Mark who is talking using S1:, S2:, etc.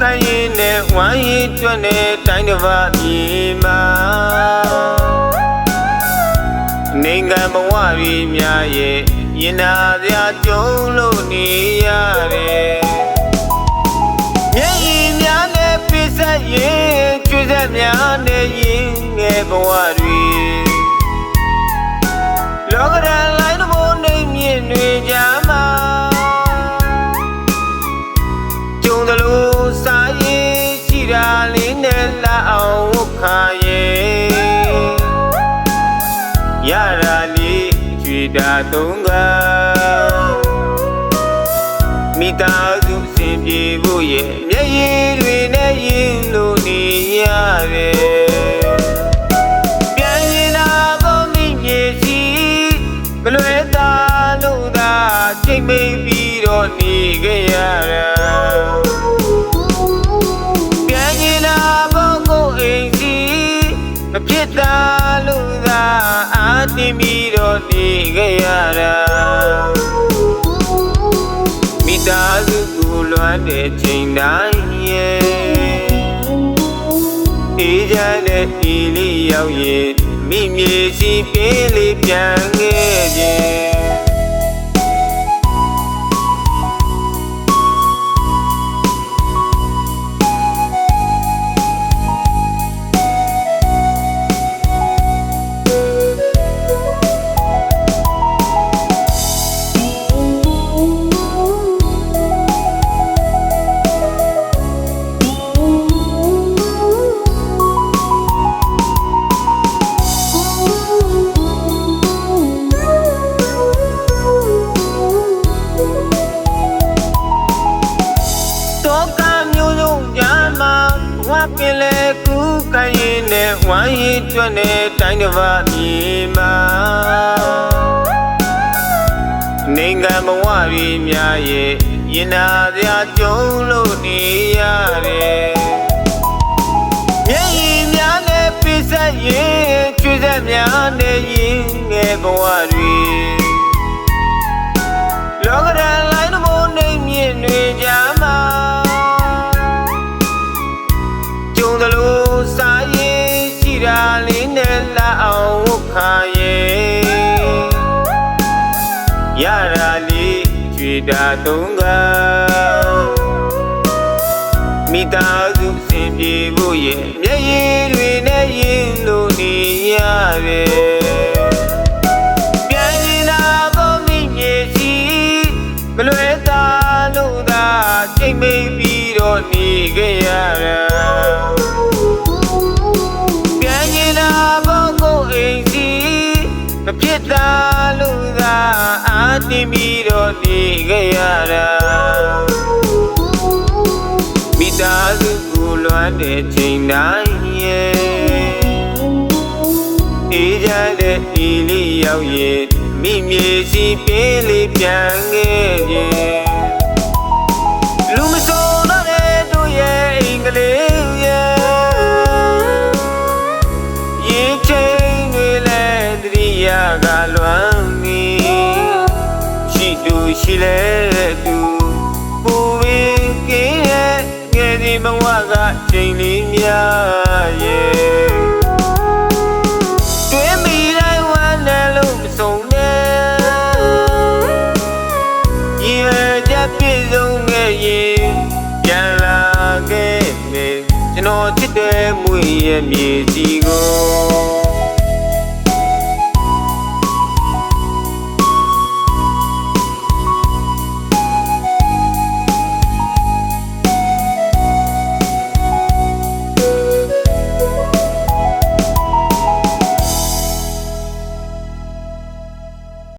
S1: ခိုင်းရင်နဲ့ဝိုင်းရင်တွန်းတဲ့တိုင်းတစ်ပါးမြေမှာနိုင်ငံဘဝကြီးများရဲ့ရင်နာစရာကြုံလို့နေရတယ်မျက်ရည်များနဲ့ပိဆက်ရင်ကျွေးဆက်များနဲ့ ရတာလေးကြွေတာသုံးကမိသားစုစင်ပြေဖို့ရဲ့မျက်ရည်တွေနဲ့ရင်လို့နေရတယ်ပြန်ရင်သာကောမိမြေစီမလွဲတာလို့သာချိန်မိန်ပြီးတော့နေခဲ့ရတာပြန်ရင်လာဘောကိုအိမ်စီမဖြစ်တာလို့သာအာ တင်ပြီးတော့နေခဲ့ရတာမိသားစုကိုလွမ်းတဲ့ချိန်တိုင်းရဲ့အေးကြတဲ့ဒီလေးရောက်ရဲ့မိမြေစီပင်းလေးပြန် ရင်နဲ့ဝိုင်းရင်တွန်းတဲ့တိုင်းတစ်ပါးမြေမှာနိုင်ငံဘဝကြီးများရဲ့ရင်နာစရာကြုံလို့နေရတယ်မျက်ရည်များနဲ့ပိဆက်ရင်ကျွေးဆက်များနဲ့ ကြွေတာသုံးကမိသားစုစင်ပြေဖို့ရဲ့မျက်ရည်တွေနဲ့ရင်လို့နေရတယ်ပြန်ရင်လာကောမိမြေစီမလွဲတာလို့သာချိန်မိ တဲ့ချိန်တိုင်းရဲ့အေးကြတဲ့ဒီလေးရောက်ရဲ့မိမြေစီပင်းလေးပြန်ခဲ့ခြင်းလူမစုံတော့တဲ့တို့ရဲ့အင်္ဂလိပ်ရဲ့ရင်ချင်းတွေလည်းတရိယာကလွမ်းမီရှိသူရှိလဲသူ ယ်ဒီဘဝကချိန်လေးများရဲ့တွင်မိတိုင်းဝမ်းနဲ့လို့မဆုံးနဲ့ရေကြပြည့်စုံခဲ့ရင်ပြန်လာခဲ့မယ်ကျွန်တော်ချစ်တဲ့မွေရဲ့မြေစီကို